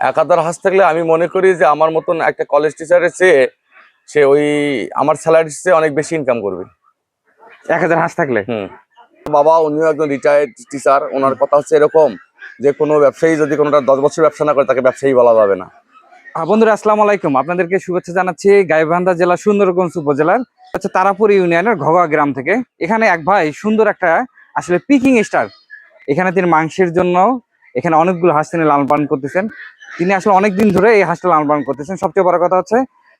এক হাজার হাঁস থাকলে আমি মনে করি যে আমার মতন একটা কলেজ টিচারের চেয়ে সে ওই আমার স্যালারির চেয়ে অনেক বেশি ইনকাম করবে। এক হাজার হাঁস থাকলে? হুম। বাবা উনিও একজন রিটায়ার্ড টিচার ওনার কথা হচ্ছে এরকম যে কোনো ব্যবসায়ী যদি কোনোটা দশ বছর ব্যবসা না করে তাকে ব্যবসায়ী বলা যাবে না। বন্ধুরা আসসালামু আলাইকুম। আপনাদেরকে শুভেচ্ছা জানাচ্ছি গাইবান্ধা জেলা সুন্দরগঞ্জ উপজেলার হচ্ছে তারাপুর ইউনিয়নের ঘগা গ্রাম থেকে। এখানে এক ভাই সুন্দর একটা আসলে পিকিং স্টার এখানে তিনি মাংসের জন্য এখানে অনেকগুলো হাঁস তিনি লালন পালন করতেছেন। তিনি আসলে অনেক দিন ধরে এই হাঁসটা লালন করতেছেন। সবচেয়ে বড় কথা হচ্ছে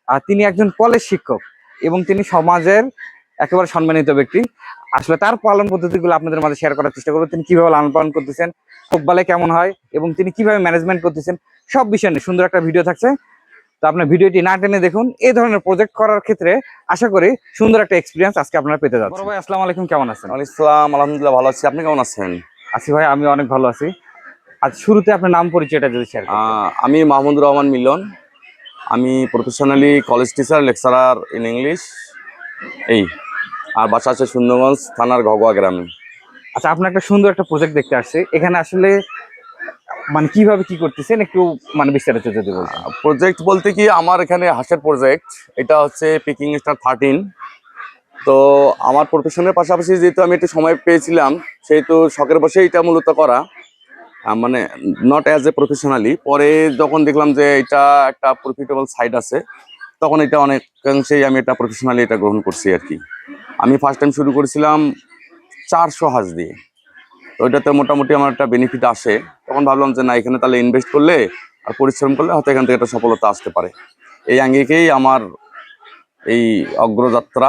আর তিনি একজন কলেজ শিক্ষক এবং তিনি সমাজের একেবারে সম্মানিত ব্যক্তি। আসলে তার পালন পদ্ধতিগুলো আপনাদের মাঝে শেয়ার করার চেষ্টা করব। তিনি কীভাবে লালন পালন করতেছেন খোকবালে কেমন হয় এবং তিনি কীভাবে ম্যানেজমেন্ট করতেছেন সব বিষয় নিয়ে সুন্দর একটা ভিডিও থাকছে। তো আপনার ভিডিওটি না টেনে দেখুন এই ধরনের প্রজেক্ট করার ক্ষেত্রে আশা করি সুন্দর একটা এক্সপিরিয়েন্স আজকে আপনারা পেতে যাচ্ছেন। বড় ভাই আসসালামু আলাইকুম কেমন আছেন? ওয়ালাইকুম ইসলাম আলহামদুলিল্লাহ ভালো আছি। আপনি কেমন আছেন? আছি ভাই আমি অনেক ভালো আছি। আজ শুরুতে আপনার নাম পরিচয়টা যদি শেয়ার আমি মাহমুদুর রহমান মিলন। আমি professionally college teacher lecturer in English এই আর বাসা আছে সুন্দরগঞ্জ থানার ঘগোয়া গ্রামে। আচ্ছা আপনার একটা সুন্দর একটা প্রজেক্ট দেখতে আসছে। এখানে আসলে মানে কীভাবে কি করতেছেন? একটু মানে বিস্তারিত যদি বলতেন। প্রজেক্ট বলতে কি আমার এখানে হাঁসের প্রজেক্ট এটা হচ্ছে পিকিং স্টার থার্টিন তো আমার প্রফেশনের পাশাপাশি যেহেতু আমি একটু সময় পেয়েছিলাম সেহেতু শখের বসে এটা মূলত করা। মানে নট অ্যাজ এ প্রফেশনালি পরে যখন দেখলাম যে এটা একটা প্রফিটেবল সাইড আছে, তখন এটা অনেকাংশেই আমি এটা প্রফেশনালি এটা গ্রহণ করছি আর কি। আমি ফার্স্ট টাইম শুরু করেছিলাম চারশো হাঁস দিয়ে। ওইটাতে মোটামুটি আমার একটা বেনিফিট আসে। তখন ভাবলাম যে না, এখানে তাহলে ইনভেস্ট করলে আর পরিশ্রম করলে হয়তো এখান থেকে একটা সফলতা আসতে পারে। এই আঙ্গিকেই আমার এই অগ্রযাত্রা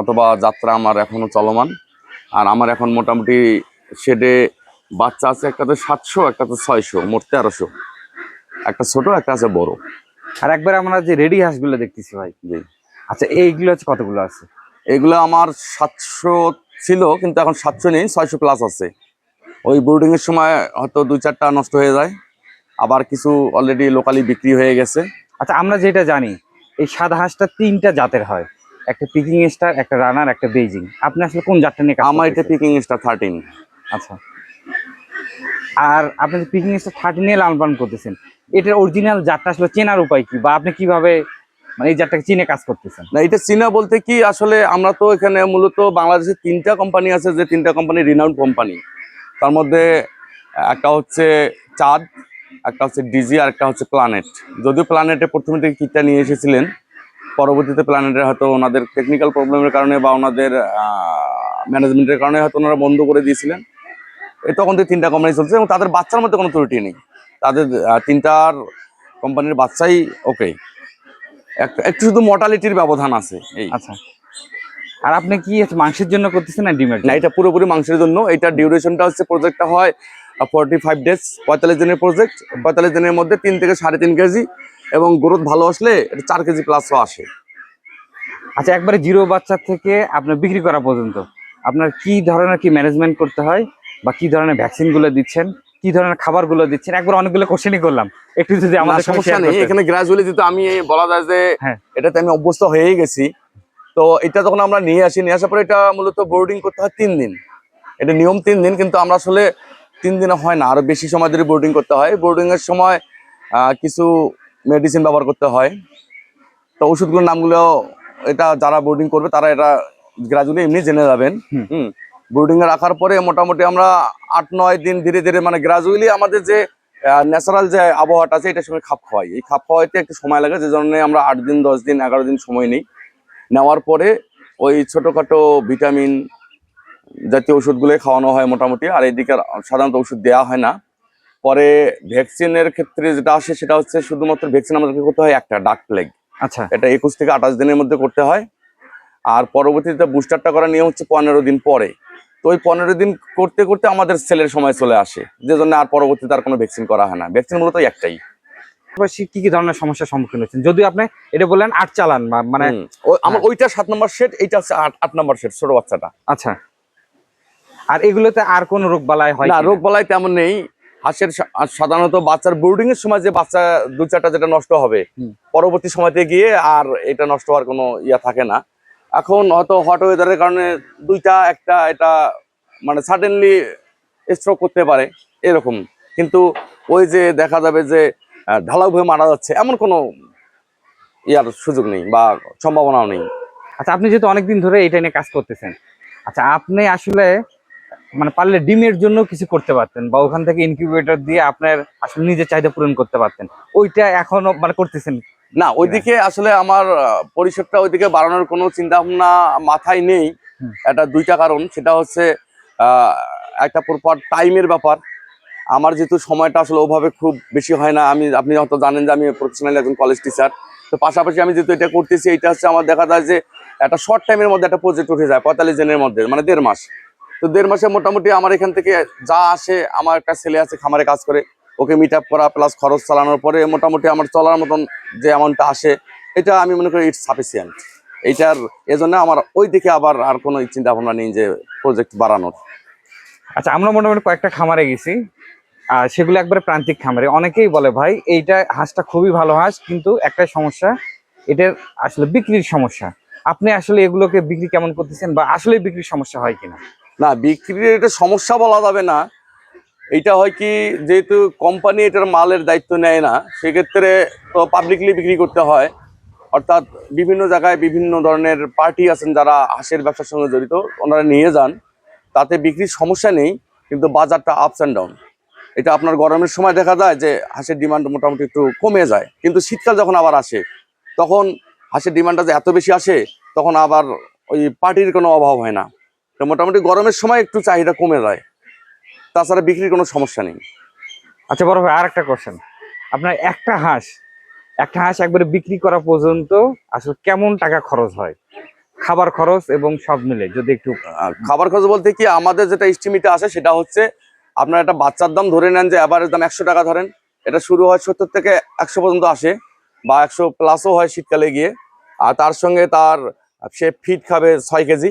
অথবা যাত্রা আমার এখনও চলমান। আর আমার এখন মোটামুটি শেডে বাচ্চা আছে একটাতে সাতশো একটাতে ছয়শো মোট তেরোশো। একটা ছোট একটা আছে বড়। আর একবার আমরা যে রেডি হাঁসগুলো দেখতেছি ভাই। জি। আচ্ছা এইগুলো হচ্ছে কতগুলো আছে? এগুলো আমার সাতশো ছিল কিন্তু এখন সাতশো নেই ছয়শো প্লাস আছে। ওই বোর্ডিং এর সময় হয়তো দুই চারটা নষ্ট হয়ে যায়। আবার কিছু অলরেডি লোকালি বিক্রি হয়ে গেছে। আচ্ছা আমরা যেটা জানি এই সাদা হাঁসটা তিনটা জাতের হয়। একটা পিকিং স্টার একটা রানার একটা বেজিং আপনি আসলে কোন জাতটা নিয়ে আমার এটা পিকিং স্টার থার্টিন আচ্ছা। আর আপনি পিকিং স্টার থার্টি নিয়ে লালন করতেছেন, এটার অরিজিনাল জাতটা আসলে চেনার উপায় কি? বা আপনি কীভাবে মানে এই জাতটাকে চিনে কাজ করতেছেন? না, এটা চীনা বলতে কি, আসলে আমরা তো এখানে মূলত বাংলাদেশে তিনটা কোম্পানি আছে যে তিনটা কোম্পানি রিনাউন্ড কোম্পানি তার মধ্যে একটা হচ্ছে চাঁদ, একটা হচ্ছে ডিজি আর একটা হচ্ছে প্ল্যানেট যদিও প্ল্যানেটে প্রথমে থেকে কিটটা নিয়ে এসেছিলেন, পরবর্তীতে প্ল্যানেটের হয়তো ওনাদের টেকনিক্যাল প্রবলেমের কারণে বা ওনাদের ম্যানেজমেন্টের কারণে হয়তো ওনারা বন্ধ করে দিয়েছিলেন। তখন থেকে তিনটা কোম্পানি চলছে এবং তাদের বাচ্চার মধ্যে কোনো ত্রুটি নেই। তাদের তিনটার কোম্পানির বাচ্চাই ওকে একটা একটু শুধু মর্টালিটির ব্যবধান আছে এই। আচ্ছা। আর আপনি কি মাংসের জন্য করতেছেন না ডিমের না এটা পুরোপুরি মাংসের জন্য। এটা ডিউরেশনটা হচ্ছে প্রজেক্টটা হয় ফর্টি ফাইভ ডেজ পঁয়তাল্লিশ দিনের প্রজেক্ট পঁয়তাল্লিশ দিনের মধ্যে তিন থেকে সাড়ে তিন কেজি এবং গ্রোথ ভালো আসলে এটা চার কেজি প্লাসও আসে। আচ্ছা একবারে জিরো বাচ্চা থেকে আপনার বিক্রি করা পর্যন্ত আপনার কি ধরনের কি ম্যানেজমেন্ট করতে হয়? বা কি ধরনের ভ্যাকসিনগুলো দিচ্ছেন কি ধরনের খাবারগুলো দিচ্ছেন? একবার অনেকগুলো কোশ্চেনই করলাম। একটু যদি আমাদের সমস্যা নেই। এখানে গ্রাজুয়ালি যেহেতু আমি বলা যায় যে হ্যাঁ। এটাতে আমি অভ্যস্ত হয়েই গেছি। তো এটা যখন আমরা নিয়ে আসি নিয়ে আসার পরে এটা মূলত বোর্ডিং করতে হয় তিন দিন। এটা নিয়ম তিন দিন কিন্তু আমরা আসলে তিন দিনে হয় না আরও বেশি সময় ধরে বোর্ডিং করতে হয়। বোর্ডিং এর সময় আহ, কিছু মেডিসিন ব্যবহার করতে হয়। তো ওষুধগুলোর নামগুলো এটা যারা বোর্ডিং করবে তারা এটা গ্রাজুয়ালি এমনি জেনে যাবেন। হুম। হুম বোর্ডিং এ রাখার পরে মোটামুটি আমরা আট নয় দিন ধীরে ধীরে মানে গ্রাজুয়ালি আমাদের যে ন্যাচারাল যে আবহাওয়াটা আছে এটার সঙ্গে খাপ খাওয়াই। এই খাপ খাওয়াইতে একটু সময় লাগে যে জন্য আমরা আট দিন দশ দিন এগারো দিন সময় নিই। নেওয়ার পরে ওই ছোটোখাটো ভিটামিন জাতীয় ওষুধগুলোই খাওয়ানো হয় মোটামুটি আর এইদিকে আর সাধারণত ওষুধ দেওয়া হয় না। পরে ভ্যাকসিনের ক্ষেত্রে যেটা আসে সেটা হচ্ছে শুধুমাত্র ভ্যাকসিন আমাদেরকে করতে হয় একটা ডাক প্লেগ আচ্ছা। এটা একুশ থেকে আঠাশ দিনের মধ্যে করতে হয়। আর পরবর্তীতে বুস্টারটা করার নিয়ম হচ্ছে পনেরো দিন পরে। তো ওই পনেরো দিন করতে করতে আমাদের সেলের সময় চলে আসে। যে জন্য আর পরবর্তীতে আর কোনো ভ্যাকসিন করা হয় না। ভ্যাকসিন মূলত একটাই। পাশাপাশি কি কি ধরনের সমস্যার সম্মুখীন হচ্ছেন? যদিও আপনি এটা বললেন আট চালান মানে আমার ওইটা সাত নম্বর সেট এইটা হচ্ছে আট আট নম্বর সেট ছোট বাচ্চাটা। আচ্ছা। আর এগুলোতে আর কোন রোগ বালাই হয় না? রোগ বালাই তেমন নেই। হাঁসের সাধারণত বাচ্চার ব্রুডিং এর সময় যে বাচ্চা দু চারটা যেটা নষ্ট হবে পরবর্তী সময়তে গিয়ে আর এটা নষ্ট হওয়ার কোনো ইয়া থাকে না। এখন হয়তো হট ওয়েদারের কারণে দুইটা একটা এটা মানে সাডেনলি স্ট্রোক করতে পারে এরকম। কিন্তু ওই যে দেখা যাবে যে আহ, ঢালাওভাবে মারা যাচ্ছে এমন কোনো ইয়ার সুযোগ নেই বা সম্ভাবনাও নেই। আচ্ছা আপনি যেহেতু অনেকদিন ধরে এটা নিয়ে কাজ করতেছেন আচ্ছা আপনি আসলে মানে পারলে ডিমের জন্য কিছু করতে পারতেন বা ওখান থেকে ইনকিউবেটর দিয়ে আপনার আসলে নিজের চাহিদা পূরণ করতে পারতেন ওইটা এখনও মানে করতেছেন না ওইদিকে আসলে আমার পরিসরটা ওইদিকে বাড়ানোর কোনো চিন্তা ভাবনা মাথায় নেই। এটা দুইটা কারণ। সেটা হচ্ছে একটা প্রপার টাইমের ব্যাপার। আমার যেহেতু সময়টা আসলে ওভাবে খুব বেশি হয় না। আমি আপনি হয়তো জানেন যে আমি প্রফেশনাল একজন কলেজ টিচার তো পাশাপাশি আমি যেহেতু এটা করতেছি এটা হচ্ছে আমার দেখা যায় যে একটা শর্ট টাইমের মধ্যে একটা প্রজেক্ট উঠে যায় পঁয়তাল্লিশ দিনের মধ্যে মানে দেড় মাস। তো দেড় মাসে মোটামুটি আমার এখান থেকে যা আসে আমার একটা ছেলে আছে খামারে কাজ করে। ওকে মিট আপ করা প্লাস খরচ চালানোর পরে মোটামুটি আমার চলার মতন যে অ্যামাউন্টটা আসে এটা আমি মনে করি ইটস সাফিসিয়েন্ট এইটার এজন্য আমার ওই দিকে আবার আর কোনো চিন্তা ভাবনা নেই যে প্রজেক্ট বাড়ানোর। আচ্ছা আমরা মোটামুটি কয়েকটা খামারে গেছি আর সেগুলো একবারে প্রান্তিক খামারে। অনেকেই বলে ভাই এইটা হাঁসটা খুবই ভালো হাঁস কিন্তু একটাই সমস্যা এটার আসলে বিক্রির সমস্যা। আপনি আসলে এগুলোকে বিক্রি কেমন করতেছেন বা আসলে বিক্রির সমস্যা হয় কিনা? না বিক্রির এটা সমস্যা বলা যাবে না এইটা হয় কি, যেহেতু কোম্পানি এটার মালের দায়িত্ব নেয় না, সেক্ষেত্রে তো পাবলিকলি বিক্রি করতে হয়। অর্থাৎ বিভিন্ন জায়গায় বিভিন্ন ধরনের পার্টি আছেন যারা হাঁসের ব্যবসার সঙ্গে জড়িত, ওনারা নিয়ে যান। তাতে বিক্রির সমস্যা নেই, কিন্তু বাজারটা আপস অ্যান্ড ডাউন এটা আপনার গরমের সময় দেখা যায় যে হাঁসের ডিমান্ড মোটামুটি একটু কমে যায়। কিন্তু শীতকাল যখন আবার আসে, তখন হাঁসের ডিমান্ডটা যে এত বেশি আসে, তখন আবার ওই পার্টির কোনো অভাব হয় না। তো মোটামুটি গরমের সময় একটু চাহিদা কমে যায়। তাছাড়া বিক্রির কোনো সমস্যা নেই। আচ্ছা বড় ভাই আর একটা কোশ্চেন আপনার একটা হাঁস একটা হাঁস একবারে বিক্রি করা পর্যন্ত আসলে কেমন টাকা খরচ হয়? খাবার খরচ এবং সব মিলে যদি একটু খাবার খরচ বলতে কি আমাদের যেটা এস্টিমেটে আসে সেটা হচ্ছে আপনার একটা বাচ্চার দাম ধরে নেন যে অ্যাভারেজ দাম একশো টাকা ধরেন। এটা শুরু হয় সত্তর থেকে একশো পর্যন্ত আসে বা একশো প্লাসও হয় শীতকালে গিয়ে। আর তার সঙ্গে তার সে ফিট খাবে ছয় কেজি।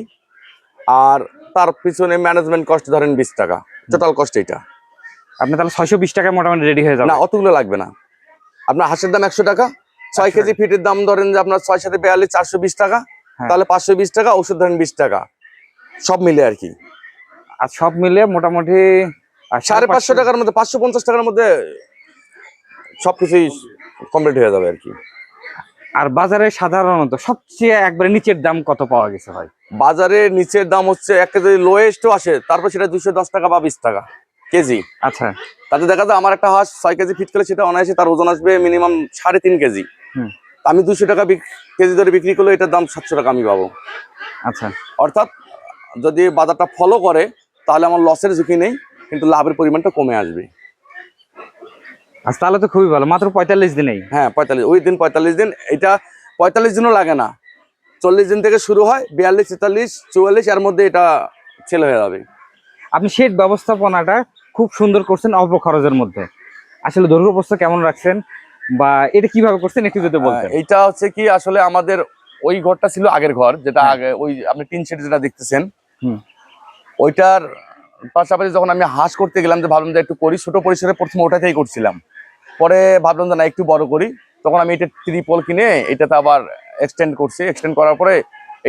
আর তার পিছনে ম্যানেজমেন্ট কস্ট ধরেন বিশ টাকা। টোটাল কস্ট এটা আপনি তাহলে ছয়শো বিশ টাকায় মোটামুটি রেডি হয়ে যাবে না অতগুলো লাগবে না। আপনার হাঁসের দাম একশো টাকা ছয় কেজি ফিটের দাম ধরেন যে আপনার ছয় সাথে বিয়াল্লিশ চারশো বিশ টাকা হ্যাঁ। তাহলে পাঁচশো বিশ টাকা ওষুধ ধরেন বিশ টাকা। সব মিলে আর কি। আর সব মিলে মোটামুটি সাড়ে পাঁচশো টাকার মধ্যে পাঁচশো পঞ্চাশ টাকার মধ্যে সবকিছুই কমপ্লিট হয়ে যাবে আর কি। আর বাজারে সাধারণত সবচেয়ে একবারে নিচের দাম কত পাওয়া গেছে ভাই? বাজারে নিচের দাম হচ্ছে একটা যদি লোয়েস্টও আসে তারপর সেটা দুশো দশ টাকা বা বিশ টাকা কেজি। আচ্ছা। তাতে দেখা যায় আমার একটা হাঁস ছয় কেজি ফিট করলে সেটা অনায়াসে তার ওজন আসবে মিনিমাম সাড়ে তিন কেজি। আমি দুশো টাকা কেজি ধরে বিক্রি করলে এটার দাম সাতশো টাকা আমি পাবো। আচ্ছা। অর্থাৎ যদি বাজারটা ফলো করে তাহলে আমার লসের ঝুঁকি নেই কিন্তু লাভের পরিমাণটা কমে আসবে। আচ্ছা তাহলে তো খুবই ভালো। মাত্র পঁয়তাল্লিশ দিনেই। হ্যাঁ পঁয়তাল্লিশ। ওই দিন পঁয়তাল্লিশ দিন। এটা পঁয়তাল্লিশ দিনও লাগে না। চল্লিশ দিন থেকে শুরু হয় বিয়াল্লিশ তেতাল্লিশ চুয়াল্লিশ এর মধ্যে এটা ছেলে হয়ে যাবে। আপনি সেট ব্যবস্থাপনাটা খুব সুন্দর করছেন অল্প খরচের মধ্যে। আসলে দৈর্ঘ্য প্রস্থ কেমন রাখছেন? বা এটা কীভাবে করছেন একটু যদি বলতেন। এটা হচ্ছে কি আসলে আমাদের ওই ঘরটা ছিল আগের ঘর যেটা হ্যাঁ। আগে ওই আপনি টিন শেড যেটা দেখতেছেন। হুম। ওইটার পাশাপাশি যখন আমি হাঁস করতে গেলাম যে ভাবলাম যে একটু করি ছোট পরিসরে প্রথমে ওটাতেই করছিলাম। পরে ভাবলাম যে না একটু বড় করি। তখন আমি এটা ত্রিপল কিনে এটাতে আবার এক্সটেন্ড করছি। এক্সটেন্ড করার পরে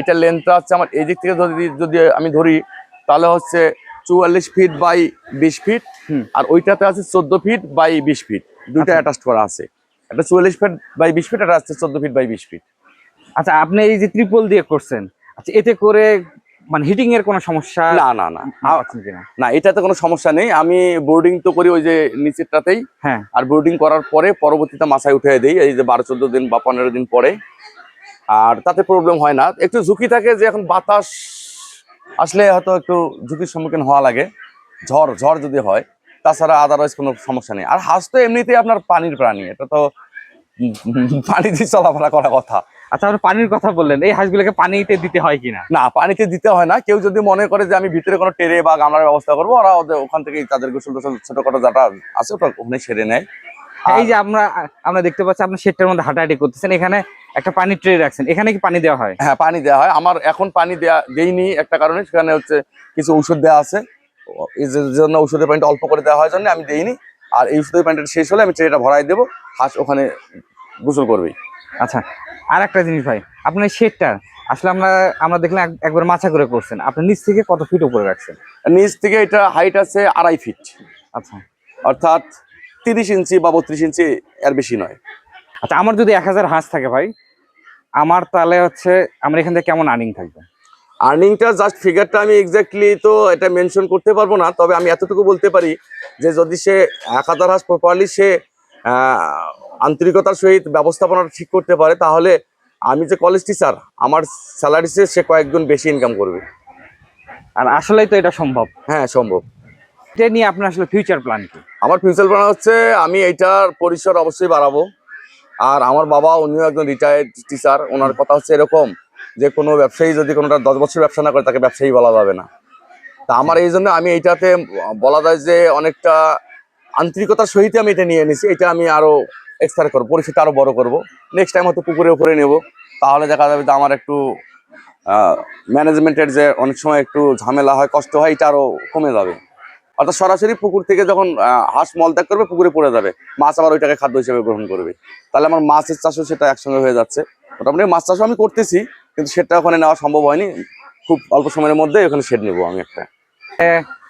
এটার লেন্থটা হচ্ছে আমার এই দিক থেকে যদি যদি আমি ধরি তাহলে হচ্ছে চুয়াল্লিশ ফিট বাই বিশ ফিট। আর ওইটাতে আছে চোদ্দ ফিট বাই বিশ ফিট দুইটা। অ্যাটাচ করা আছে। একটা চুয়াল্লিশ ফিট বাই বিশ ফিট একটা আছে চোদ্দ ফিট বাই বিশ ফিট আচ্ছা আপনি এই যে ত্রিপল দিয়ে করছেন আচ্ছা এতে করে মানে হিটিং এর কোনো সমস্যা না না না। না এটাতে কোনো সমস্যা নেই। আমি বোর্ডিং তো করি ওই যে নিচেরটাতেই। হ্যাঁ। আর বোর্ডিং করার পরে পরবর্তীতে মাথায় উঠে দেই এই যে বারো চোদ্দ দিন বা পনেরো দিন পরে। আর তাতে প্রবলেম হয় না। একটু ঝুঁকি থাকে যে এখন বাতাস আসলে হয়তো একটু ঝুঁকির সম্মুখীন হওয়া লাগে। ঝড় ঝড় যদি হয় তাছাড়া আদারওয়াইজ কোনো সমস্যা নেই। আর হাঁস তো এমনিতেই আপনার পানির প্রাণী। এটা তো পানি দিয়ে চলাফেরা করা কথা। আচ্ছা আপনি পানির কথা বললেন এই হাঁসগুলোকে পানিতে দিতে হয় কিনা? না পানিতে দিতে হয় না। কেউ যদি মনে করে যে আমি ভিতরে কোনো টেরে বা গামলার ব্যবস্থা করব ওরা ওদের ওখান থেকেই তাদের গোসল টোসল ছোটখাটো যাটা আছে ওটা ওখানে সেরে নেয়। এই যে আমরা আমরা দেখতে পাচ্ছি আপনি শেডটার মধ্যে হাঁটাহাঁটি করতেছেন। এখানে একটা পানির ট্রে রাখছেন। এখানে কি পানি দেওয়া হয়? হ্যাঁ পানি দেওয়া হয়। আমার এখন পানি দেয়া দেইনি একটা কারণে সেখানে হচ্ছে কিছু ওষুধ দেওয়া আছে। এই জন্য ওষুধের পানিটা অল্প করে দেওয়া হয় জন্য আমি দেইনি। আর এই ওষুধের পানিটা শেষ হলে আমি ট্রেটা ভরাই দেবো। হাঁস ওখানে গোসল করবেই। আচ্ছা আর একটা জিনিস ভাই আপনার শেডটা আসলে আমরা আমরা দেখলাম এক- একবার মাছা করে করছেন। আপনি নিচ থেকে কত ফিট উপরে রাখছেন? নিচ থেকে এটা হাইট আছে আড়াই ফিট আচ্ছা। অর্থাৎ তিরিশ ইঞ্চি বা বত্রিশ ইঞ্চি এর বেশি নয়। আচ্ছা আমার যদি এক হাজার হাঁস থাকে ভাই আমার তাহলে হচ্ছে আমার এখান থেকে কেমন আর্নিং থাকবে? আর্নিংটা জাস্ট ফিগারটা আমি এক্স্যাক্টলি তো এটা মেনশন করতে পারব না তবে আমি এতটুকু বলতে পারি যে যদি সে এক হাজার হাঁস প্রপারলি সে আন্তরিকতার সহিত ব্যবস্থাপনাটা ঠিক করতে পারে তাহলে আমি যে কলেজ টিচার আমার স্যালারিসে সে কয়েকজন বেশি ইনকাম করবে। আর আসলেই তো এটা সম্ভব। হ্যাঁ সম্ভব। এটা নিয়ে আপনার আসলে ফিউচার প্ল্যান কি? আমার ফিউচার প্ল্যান হচ্ছে আমি এইটার পরিসর অবশ্যই বাড়াবো। আর আমার বাবা উনিও একজন রিটায়ার্ড টিচার ওনার কথা হচ্ছে এরকম যে কোনো ব্যবসায়ী যদি কোনোটা দশ বছর ব্যবসা না করে তাকে ব্যবসায়ী বলা যাবে না। তা আমার এই জন্য আমি এইটাতে বলা যায় যে অনেকটা আন্তরিকতার সহিত আমি এটা নিয়ে নিছি এটা আমি আরও এক্সট্রা করব, পরিস্থিতি আরও বড় করব। নেক্সট টাইম হয়তো পুকুরে উপরে নেব। তাহলে দেখা যাবে যে আমার একটু ম্যানেজমেন্টের যে অনেক সময় একটু ঝামেলা হয়, কষ্ট হয়, এটা আরও কমে যাবে। অর্থাৎ সরাসরি পুকুর থেকে যখন হাঁস মলত্যাগ করবে, পুকুরে পড়ে যাবে। মাছ আবার ওইটাকে খাদ্য হিসেবে গ্রহণ করবে। তাহলে আমার মাছের চাষও সেটা একসঙ্গে হয়ে যাচ্ছে। মোটামুটি মাছ চাষও আমি করতেছি, কিন্তু সেটা ওখানে নেওয়া সম্ভব হয়নি। খুব অল্প সময়ের মধ্যে ওখানে শেড নেব আমি একটা।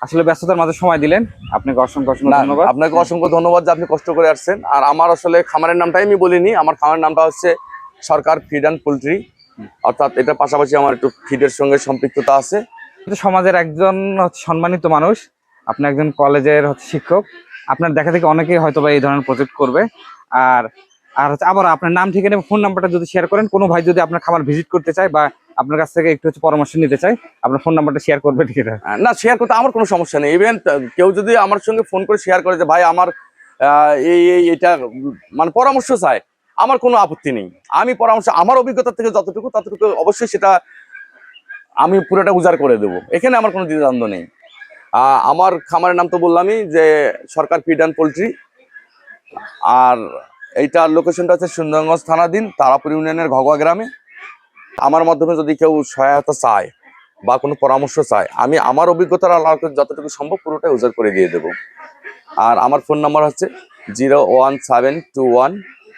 আসলে ব্যস্ততার মাঝে সময় দিলেন। আপনাকে অসংখ্য অসংখ্য ধন্যবাদ। আপনাকে অসংখ্য ধন্যবাদ যে আপনি কষ্ট করে আসছেন। আর আমার আসলে খামারের নামটাই আমি বলিনি আমার খামারের নামটা হচ্ছে সরকার ফিড অ্যান্ড পোলট্রি অর্থাৎ এটার পাশাপাশি আমার একটু ফিডের সঙ্গে সম্পৃক্ততা আছে। সমাজের একজন সম্মানিত মানুষ আপনি একজন কলেজের হচ্ছে শিক্ষক। আপনার দেখা থেকে অনেকেই হয়তো বা এই ধরনের প্রজেক্ট করবে। আর আর হচ্ছে আবার আপনার নাম ঠিকানা ফোন নাম্বারটা যদি শেয়ার করেন কোনো ভাই যদি আপনার খামার ভিজিট করতে চায় বা আপনার কাছ থেকে একটু হচ্ছে পরামর্শ নিতে চাই। আপনার ফোন নাম্বারটা শেয়ার করবে ঠিক না শেয়ার করতে আমার কোনো সমস্যা নেই। ইভেন কেউ যদি আমার সঙ্গে ফোন করে শেয়ার করে যে, ভাই, আমার এই এই, এটা মানে পরামর্শ চায়। আমার কোনো আপত্তি নেই। আমি পরামর্শ, আমার অভিজ্ঞতা থেকে যতটুকু, ততটুকু অবশ্যই সেটা আমি পুরোটা উজাড় করে দেবো। এখানে আমার কোনো দ্বিধাদ্বন্দ্ব নেই। আমার খামারের নাম তো বললামই যে, সরকার ফিড অ্যান্ড পোলট্রি আর এইটার লোকেশনটা হচ্ছে সুন্দরগঞ্জ থানাধীন, তারাপুর ইউনিয়নের ঘগোয়া গ্রামে। আমার মাধ্যমে যদি কেউ সহায়তা চায় বা কোনো পরামর্শ চায় আমি আমার অভিজ্ঞতার আলোকে যতটুকু সম্ভব পুরোটাই উজাড় করে দিয়ে দেবো। আর আমার ফোন নাম্বার হচ্ছে zero one seven two one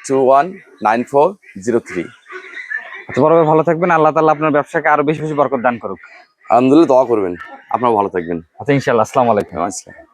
two one nine four zero three. আচ্ছা বড় ভাই ভালো থাকবেন। আল্লাহ তাআলা আপনার ব্যবসাকে আরও বেশি বেশি বরকত দান করুক। আলহামদুলিল্লাহ দোয়া করবেন। আপনারা ভালো থাকবেন। আচ্ছা ইনশাআল্লাহ। আসসালামু আলাইকুম। আসসালাম।